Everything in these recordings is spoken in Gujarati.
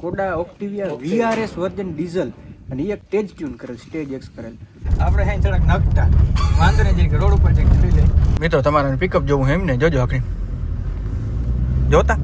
Skoda Octavia VRS version diesel અને એક સ્ટેજ ટ્યુન કરેલ સ્ટેજ એક્સ કરેલ. આપણે હે થોડાક નખતા. વાંધો નહીં જરીક રોડ ઉપર ચેક કરી લે તો તમારે પિકઅપ જોવું એમ ને જોજો આખરી. જોતા?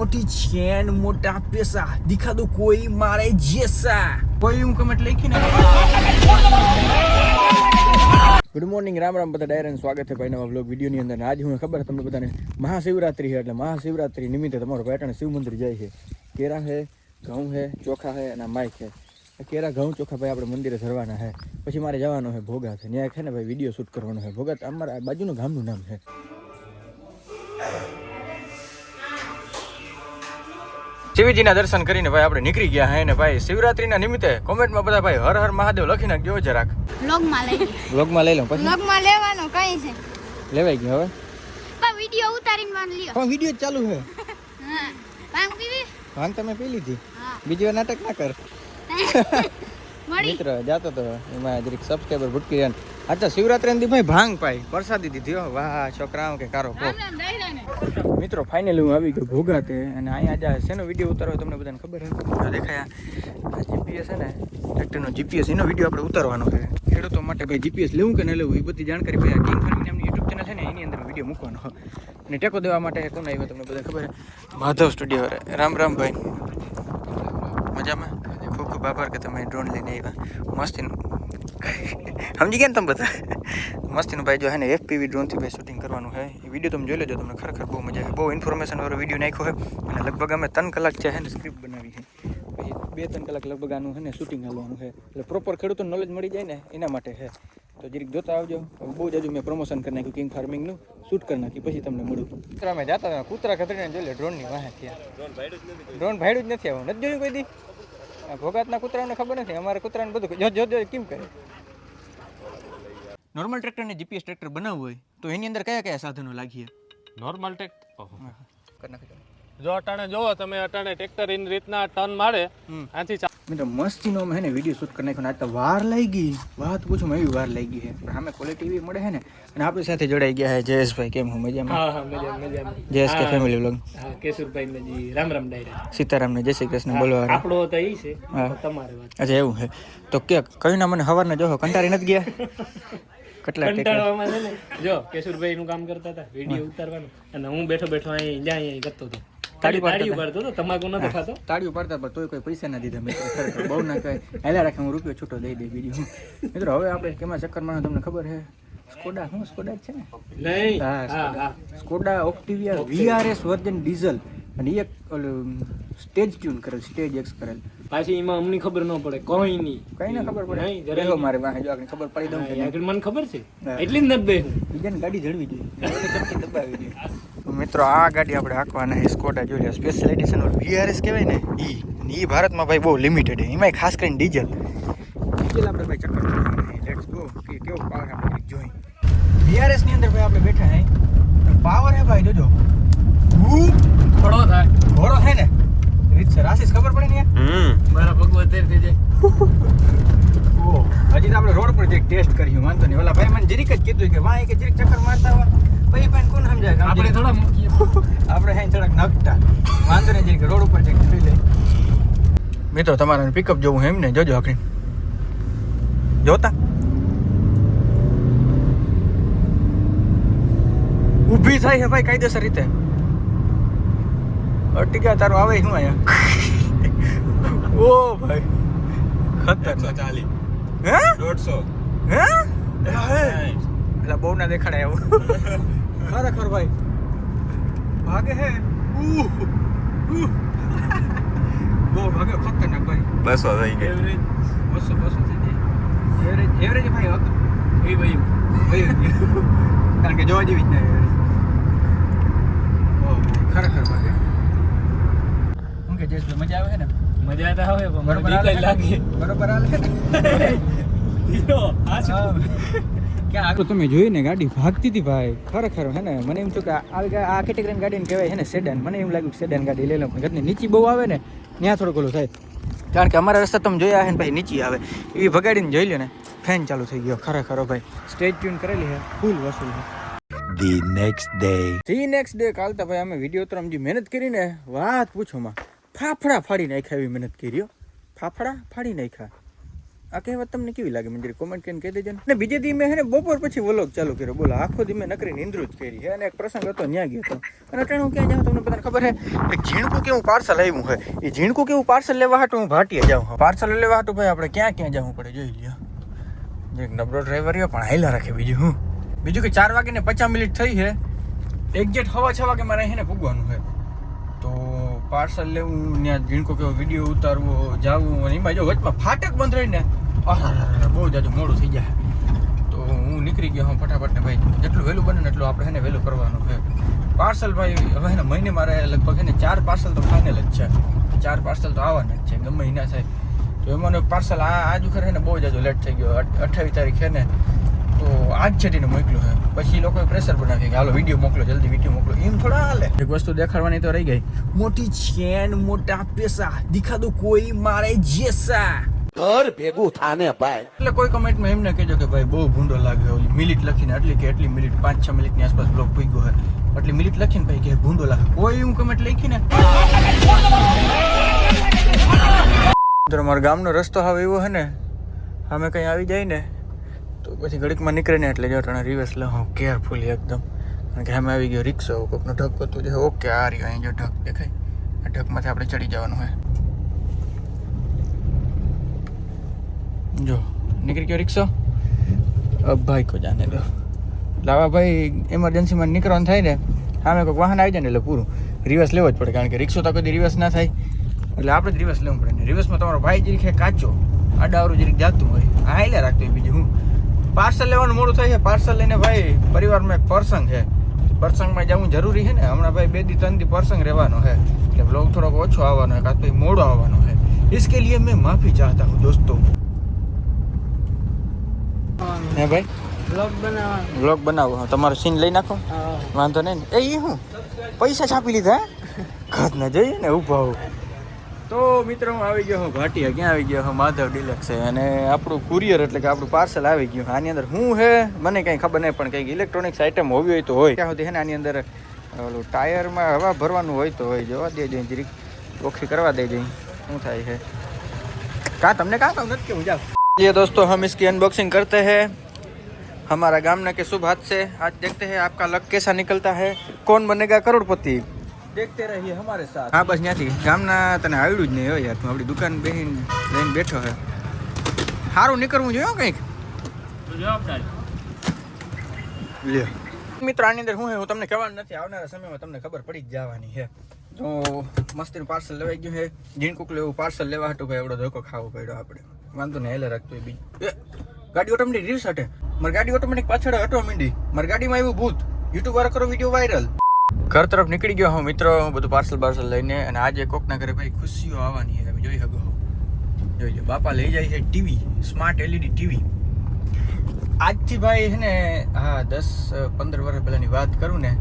મોટી ચેન મોટા પૈસા. દિખા દો કોઈ મારે જેસા કોઈ હું કમેન્ટ લખી ને ગુડ મોર્નિંગ રામ રામ બધા ડાયરન સ્વાગત છે ભાઈ નવા બ્લોગ વિડીયોની અંદર. આજે હું ખબર તમને બધાને મહાશિવરાત્રી છે એટલે મહાશિવરાત્રિ નિમિત્તે તમારો પેટણ શિવ મંદિર જાય છે. કેરા છે, ઘઉં છે, ચોખા છે અને માઇક છે. કેરા, ઘઉં, ચોખા ભાઈ આપણે મંદિરે ધરવાના છે. પછી મારે જવાનો છે ભોગા છે. ત્યાં છે ને ભાઈ વીડિયો શૂટ કરવાનો છે. ભોગા અમારા બાજુનું ગામનું નામ છે. શિવજીના દર્શન કરીને ભાઈ આપણે નીકળી ગયા હે ને ભાઈ. શિવરાત્રીના નિમિત્તે કોમેન્ટમાં બધા ભાઈ હર હર મહાદેવ લખી નાખજો જરાક. વ્લોગમાં લઈ વ્લોગમાં લઈ લઉં પછી? વ્લોગમાં લેવાનો કઈ છે. લેવાઈ ગયો હવે? પણ વિડિયો ઉતારીને માન લ્યો. પણ વીડિયો ચાલુ છે. હા. ભાંગ પીવી ભાંગ તમે પી લીધી. બીજો નાટક ના કર. મિત્ર જાતો તો એમાં જરીક સબસ્ક્રાઇબર ભૂટકી રહ્યા અચ્છા શિવરાત્રી દી ભાઈ ભાંગ પાઈ. પ્રસાદી દીધી હો. વાહ છોકરાઓ કે કારો મિત્રો ફાઇનલી હું આવી ગયો ભોગાતે અને અહીંયા આજે શેનો વીડિયો ઉતારવો તમને બધાને ખબર છે દેખાયા આ જીપીએસ છે ને ટ્રેક્ટરનો જીપીએસ એનો વીડિયો આપણે ઉતારવાનો છે. ખેડૂતો માટે ભાઈ જીપીએસ લેવું કે ન લેવું એ બધી જાણકારી ભાઈ આ કિંગ ખાલી નામની યુટ્યુબ ચેનલ છે ને એની અંદર વીડિયો મૂકવાનો અને ટેકો દેવા માટે કોણ આવ્યો તમને બધા ખબર છે? માધવ સ્ટુડિયો રામ રામ ભાઈ. મજામાં? ખૂબ ખૂબ આભાર કે તમે ડ્રોન લઈને આવ્યા. મસ્તીનું. સમજી ગયા ને તમે બધા? મસ્તીનું ભાઈ જો હે ને એફપીવી ડ્રોનથી ભાઈ શૂટિંગ કરવાનું છે એ વીડિયો તમે જોઈ લેજો, તમને ખરેખર બહુ મજા આવે. બહુ ઇન્ફોર્મેશન વાળો વીડિયો નાખ્યો છે અને લગભગ અમે ત્રણ કલાક છે ને સ્ક્રિપ્ટ બનાવી છે પછી બે ત્રણ કલાક લગભગ આનું છે ને શૂટિંગ હાલવાનું છે એટલે પ્રોપર ખેડૂતોને નોલેજ મળી જાય ને એના માટે છે તો જરીક જોતા આવજો. બહુ જ હજુ મેં પ્રમોશન કરી નાખ્યું કિંગ ફાર્મિંગનું શૂટ કરી નાખ્યું પછી તમને મળું. કૂતરા મેં જતા કૂતરા ખતરીને જોઈ લે ડ્રોનની વાહે ડ્રોન ભાડ્યું જ નથી આવું. નથી જોયું કોઈ દી? ભોગાતના કૂતરાને ખબર નથી અમારે કૂતરાને બધું જો જો જો કેમ કરે? નોર્મલ ટ્રેક્ટરને જીપીએસ ટ્રેક્ટર બનાવવું હોય તો એની અંદર કયા કયા સાધનો લાગીએ નોર્મલ ટેક કરી નાખજો. જો અટાણે જોવો તમે અટાણે ટ્રેક્ટર ઇન રીતના ટર્ન મારે હમ. આથી મેં મિત્રો મસ્તી નો હે ને વીડિયો શૂટ કરી નાખ્યો ને આજ તો વાર લઈ ગઈ. વાત પૂછું એવી વાર લઈ ગઈ છે પણ સામે ક્વોલિટી એવી મળે છે ને. અને આપણી સાથે જોડાઈ ગયા છે જયેશભાઈ. કેમ હું? મજામાં? હા હા મજામાં મજામાં. જયેશ કે ફેમિલી વ્લોગ હા કેશુરભાઈ જી રામ રામ ડાયરા. સીતારામને જય શ્રી કૃષ્ણ બોલવા આપણો તો એ છે તમારે વાત. અચ્છા એવું છે તો કે કયું ના મને હવારના જોહો કંટાળી નથી ગયા? કેટલા કંટાળવામાં છે ને. જો કેશુરભાઈ નું કામ કરતા હતા વીડિયો ઉતારવાનું. અને હું બેઠો બેઠો અહીં જ્યાં અહીં કરતો હતો. તાળી તાળી પાડતા તાળી તમાકુ નતો ખાતો તાળીઓ પાડતા પણ તોય કોઈ પૈસા ના દીધા મિત્રો બહુ ના કહે હેલા રાખે હું રૂપિયો છૂટો દઈ દે બીજું મિત્રો હવે આપણે કેમાં ચક્કરમાં તમને ખબર છે? સ્કોડા હું સ્કોડા છે ને? નહીં. હા Skoda Octavia VRS version diesel અને એક ઓલું સ્ટેજ ટ્યુન કરેલ સ્ટેજ એક્સ કરેલ. પાછી એમાં અમને ખબર ન પડે કોઈ નહીં. કઈ ના ખબર પડે. નહીં, જરાય મારે વાહ જો આપણે ખબર પડી દઉં. આગળ મને ખબર છે. એટલી જ નબે બીજાને ગાડી જળવી જોઈએ. દબાવી જોઈએ. મિત્રો આ ગાડી આપણે હાંકવાના છે સ્કોડા જોઈ લે સ્પેશિયલ એડિશન વીઆરએસ કહેવાય ને ઈ. અને ઈ ભારતમાં ભાઈ બહુ લિમિટેડ છે. એમાંય ખાસ કરીને ડીઝલ ડીઝલ આપણે ભાઈ ચક્કર લેટ્સ ગો કે કેવો પાવર આપણે જોઈ. વીઆરએસની અંદર ભાઈ આપણે બેઠા હે પાવર હે ભાઈ જોજો ખૂબ થોડો થાય ઘોડો છે ને રીત સર આશીષ ખબર પડે ને યાર? તેર થઈ જાય હજી તો આપણે રોડ પર જરીક ટેસ્ટ કર્યું વાંધો નહીં. ઓલા ભાઈ મને જરીક જ કીધું કે વાંહે કે જરીક ચક્કર મારતા હોય. ભાઈ પણ કોણ સમજાય આપણે થોડા મૂકીએ. આપણે હે થોડાક નખતા. વાંધો નહીં જરીક રોડ ઉપર ચેક કરી લે. મિત્રો તમારે પિકઅપ જોવું એમ ને જોજો આખરી. જોતા? ઊભી થાય છે ભાઈ કાયદેસર રીતે. અટક્યા તારું આવે શું અહીંયા? ઓ ભાઈ. ખતરનાક. હે? દોઢસો. હે? એટલે બહુ ના દેખાડાય એવું ખરેખર ભાઈ. ભાગે હે? ઉહ, ઉહ. બહુ ભાગે ખતરનાક ભાઈ. બસો થઈ એવરેજ બસો બસો થઈ ગઈ. એવરેજ એવરેજ ભાઈ હતું એ ભાઈ ભાઈ. કારણ કે જોવા જેવી જ નહીં એવરેજ ખરેખર ભાગે હું કે જયેશભાઈ મજા આવે છે ને? મજા તો આવે પણ મને બરોબર લાગે. બરોબર આલે? ધીરો, આ શું? આગળ તમે જોયું ને ગાડી ભાગતી હતી ભાઈ ખરેખર હે ને? મને એમ થયું કે આ કેટેગરીની ગાડીને કહેવાય હે ને સેડન મને એમ લાગ્યું કે સેડન ગાડી લઈ લઉં પણ ઘરની નીચી બહુ આવે ને ત્યાં થોડુંક ઓલું થાય. કારણ કે અમારા રસ્તા તમે જોયા હે ને ભાઈ નીચી આવે. એવી ભગાડીને જોઈ લો ને ફેન ચાલુ થઈ ગયો ખરેખર હો ભાઈ. સ્ટેજ ટ્યુન કરેલી છે ફૂલ વસૂલ છે the next day the next day કાલતા ભાઈ અમે વીડિયો જે મહેનત કરીને વાત પૂછોમાં ફાફડા ફાડી નાખ્યા એવી મહેનત કરી હો. ફાફડા ફાડી નાખ્યા. આ કહેવત તમને કેવી લાગે મંજરી? કોમેન્ટ કરીને કહી દેજો ને. અને બીજે દી મેં હે ને બપોર પછી વ્લોગ ચાલુ કર્યો. બોલો, આખો દી મેં નકરી નિંદ્રું જ કરી હે અને એક પ્રસંગ હતો ત્યાં ગયો હતો. અને અટાણે હું ક્યાં જાઉં તમને બધાને ખબર હે? એક ઝીણકું કેવું પાર્સલ આવ્યું હે? એ ઝીણકું કેવું પાર્સલ લેવા હાટું હું ભાટીએ જાઉં પાર્સલ લેવા હાટું ભાઈ આપણે ક્યાં ક્યાં જવું પડે? જોઈ લ્યો. જે એક નબળો ડ્રાઈવર રહ્યો, પણ હાઈલા રાખે બીજું હું. બીજું કે ચાર વાગે ને પચાસ મિનિટ થઈ છે એક્ઝેક્ટ હવા છ વાગે મારે અહીંને પૂગવાનું છે તો પાર્સલ લેવું ત્યાં ઝીણકો કેવો વીડિયો ઉતારવો, જાવું અને એમાં જો વચમાં ફાટક બંધ રહીને બહુ જાજુ મોડું થઈ જાય. તો હું નીકળી ગયો હું ફટાફટ ને ભાઈ, જેટલું વહેલું બને ને એટલું આપણે એને વહેલું કરવાનું છે. પાર્સલ ભાઈ, હવે એને મહિને મારે લગભગ એને ચાર પાર્સલ તો ફાઇનલ જ છે. ચાર પાર્સલ તો આવવાના જ છે, ગમે એના થાય. તો એમાં પાર્સલ આ આજ વખત ને બહુ જાજુ લેટ થઈ ગયો અઠ્ઠાવીસ તારીખ છે ને, તો આજ છેટીને મોકલ્યું છે પછી લોકોએ પ્રેશર બનાવી કે હાલો વીડિયો મોકલો, જલ્દી વીડિયો મોકલો. એમ થોડા હાલે એક વસ્તુ દેખાડવાની તો રહી ગઈ. મોટી ચેન મોટા પૈસા. દિખા દો કોઈ મારે જેસા. ઘર ભેગું થાને ભાઈ. એટલે કોઈ કમેન્ટમાં એમને કહેજો કે ભાઈ બહુ ભૂંડો લાગે. ઓલી મિનિટ લખીને આટલી કે એટલી મિનિટ પાંચ છ મિનિટની આસપાસ બ્લોક પૂગ્યો હોય. આટલી મિનિટ લખીને ભાઈ કે ભૂંડો લાગે. કોઈ હું કમેન્ટ લખીને. મિત્રો મારા ગામનો રસ્તો હવે એવો હે ને અમે કંઈ આવી જાય ને તો પછી ઘડીકમાં નીકળે ને એટલે જો તને રિવર્સ લઉં. કેરફુલી એકદમ. અમે આવી ગયો રિક્ષો, કોકનો ઢગ હતું છે ઓકે, આ રહ્યો, અહીં જો ઢગ દેખાય. આ ઢગમાંથી આપણે ચડી જવાનું હોય. જો, નીકળી ગયો રિક્ષો? ભાઈ કો જાને દો લાવા ભાઈ એમરજન્સીમાં નીકળવાનું થાય ને, સામે કોઈક વાહન આવી જાય ને, એટલે પૂરું રિવર્સ લેવો જ પડે, કારણ કે રિક્ષો તો કદી રિવર્સ ના થાય. એટલે આપણે જ રિવર્સ લેવું પડે ને. રિવર્સમાં તમારો ભાઈ જરીકે કાચો, આડાવરું જરીક જાતું હોય. આ હાઈલે રાખતું હોય બીજું હું. પાર્સલ લેવાનું મોડું થાય છે. પાર્સલ લઈને ભાઈ પરિવારમાં એક પ્રસંગ છે. પ્રસંગમાં જવું જરૂરી છે ને હમણાં ભાઈ બે દી ત્રણ દી પ્રસંગ રહેવાનો છે એટલે બ્લોગ થોડોક ઓછો આવવાનો છે કાં તો મોડો આવવાનો છે इसके लिए मैं माफी चाहता हूँ दोस्तों હે ભાઈ બ્લોગ બનાવવા બ્લોગ બનાવો હા, તમારો સીન લઈ નાખો વાંધો નહીં ને એ ઈ હું પૈસા છાપી લીધા હે? ઘાત ના જઈએ ને ઊભા હું તો મિત્રો હું આવી ગયો હું ભાટિયા ક્યાં આવી ગયો હું માધવ ડિલક્સ છે અને આપણું કુરિયર એટલે કે આપણું પાર્સલ આવી ગયું આની અંદર શું છે મને કંઈ ખબર નહીં પણ કંઈક ઇલેક્ટ્રોનિક્સ આઇટમ હોવી હોય તો હોય ત્યાં સુધી છે ને આની અંદર ઓલું ટાયરમાં હવા ભરવાનું હોય તો હોય જોવા દે જઈ જરીક ઓખી કરવા દે જઈ શું થાય છે कहा तुमने कहा था નથી કેવું જાઓ ये दोस्तों हम इसकी अनबॉक्सिंग करते हैं हमारा गामना के शुभ हाथ से आज देखते हैं आपका लक कैसा निकलता है कौन बनेगा करोड़पति દેખતે રહીએ અમારે સાથ. હા બસ ત્યાંથી. ગામના તને આવ્યું જ નહીં હોય યાર. તું આપણી દુકાન બેહીને લઈને બેઠો હે. સારું નીકળવું જોઈએ કંઈક. લે. મિત્રો આની અંદર હું હું તમને કહેવાનું નથી. આવનારા સમયમાં તમને ખબર પડી જ જવાની છે તો મસ્તીનું પાર્સલ લેવાઈ ગયું છે જીણકુક લેવું પાર્સલ લેવા હતું ભાઈ એવડો ધોકો ખાવો પડ્યો આપણે. વાંધો ને હેલે રાખતું બીજું. ગાડી ઓટોમેટિક રીલ્સ હટે. મારી ગાડી ઓટોમેટિક પાછળ હટવા માંડી. મારી ગાડીમાં એવું ભૂત. યુટ્યુબ વાળા કરો વીડિયો વાયરલ ઘર તરફ નીકળી ગયો હું, મિત્રો. બધું પાર્સલ પાર્સલ લઈને અને આજે કોકના ઘરે ભાઈ ખુશીઓ આવવાની છે. તમે જોઈ શકો જોઈ લો. બાપા લઈ જાય છે ટીવી સ્માર્ટ એલઈડી ટીવી આજથી ભાઈ છે ને, હા, દસ, પંદર વર્ષ પહેલાંની વાત કરું ને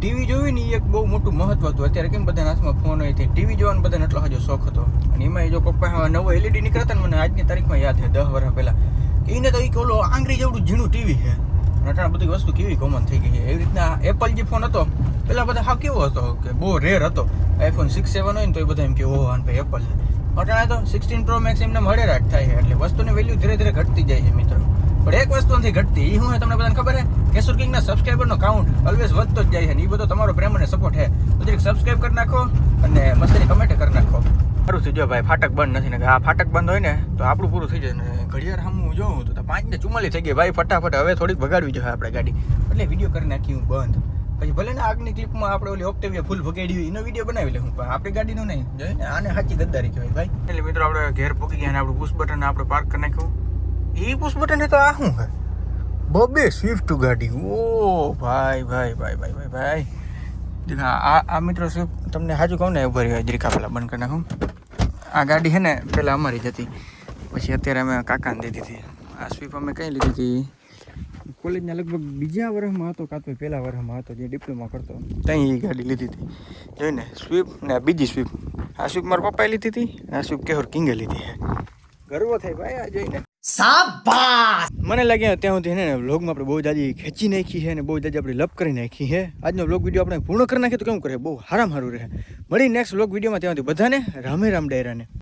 ટીવી જોવી ને એક બહુ મોટું મહત્વ હતું. અત્યારે કેમ બધાના હાથમાં ફોન હોય તે ટીવી જોવાનો બધાને એટલો હજો શોખ હતો. અને એમાં જો કોઈ પાસે નવો એલઈડી નીકળતા ને મને આજની તારીખમાં યાદ છે, દસ વર્ષ પહેલાં. એને તો એ ઓલો આંગળી જેવડું ઝીણું ટીવી છે. અટાણે બધી વસ્તુ કેવી કોમન થઈ ગઈ છે. એવી રીતના એપલ જે ફોન હતો પેલા બધા હા કેવો હતો કે બહુ રેર હતો. આઈફોન સિક્સ સેવન હોય ને તો એ બધા એમ કે, ઓહો અને ભાઈ એપલ અટાણે તો સિક્સટીન પ્રો મેક્સ એમને મળે રાખ થાય છે. એટલે વસ્તુની વેલ્યુ ધીરે ધીરે ઘટતી જાય છે મિત્રો. પણ એક વસ્તુ નથી ઘટતી એ હું તમને બધાને ખબર છે? કેશુર કિંગના સબસ્ક્રાઈબરનો કાઉન્ટ ઓલવેઝ વધતો જ જાય છે ને એ બધો તમારો પ્રેમ અને સપોર્ટ છે. તો જરીક સબસ્ક્રાઈબ કરી નાખો અને મસ્તની કમેન્ટ કરી નાખો. સારું થઈ જો ભાઈ, ફાટક બંધ નથી ને આ ફાટક બંધ હોય ને તો આપણું પૂરું થઈ જાય ને ઘડિયાળ સામું જોઉં તો પાંચ ને ચુમ્માલી થઈ ગઈ ભાઈ, ફટાફટ હવે થોડીક ભગાડવી જોઈએ આપણે ગાડી. એટલે વીડિયો કરી નાખી હું બંધ. પછી ભલે ને આગની ક્લિપમાં આપણે ઓલી ઓક્ટેવિયા ફૂલ ભગાડી હોય એનો વીડિયો બનાવી લે હું પણ આપણી ગાડીનો નહીં. જોઈએ ને આને સાચી ગદ્દારી કહેવાય ભાઈ. એટલે મિત્રો આપણે ઘેર પૂકી ગયા અને આપણું પુશ બટન આપણે પાર્ક કરી નાખ્યું. એ પુશ બટન તો આ શું ભાઈ બબે સ્વિફ્ટ ગાડી. ઓ ભાઈ ભાઈ ભાઈ ભાઈ ભાઈ ભાઈ. દેખ આ આ- મિત્રો સ્વિફ્ટ તમને સાચું કહું ને ઊભા રહ્યો જરીકા પેલા બંધ કરી નાખું. આ ગાડી છે ને પહેલાં અમારી જ હતી. પછી અત્યારે અમે કાકાને દીધી હતી. આ સ્વિફ્ટ અમે કઈ લીધી હતી? કોલેજના લગભગ બીજા વર્ષમાં હતો કાં તો પહેલા વર્ષમાં હતો જે ડિપ્લોમા કરતો ત્યાં એ ગાડી લીધી હતી. જોઈને સ્વીપ ને બીજી સ્વીપ આ સ્વીપ મારા પપ્પાએ લીધી હતી અને આ સ્વીપ કેહોર કિંગે લીધી ગર્વ થાય ભાઈ આ જોઈને. મને લાગે ત્યાં સુધી ને વ્લોગમાં આપણે બહુ જાજી ખેંચી નાખી છે અને બહુ જાજી આપણે લપ કરી નાખી છે આજનો વ્લોગ વીડિયો આપણે પૂર્ણ કરી નાખીએ તો કેમ કરે? બહુ હારામ હારું રહે. મળી નેક્સ્ટ વ્લોગ વિડીયોમાં ત્યાં સુધી બધાને રામે રામ ડાયરાને.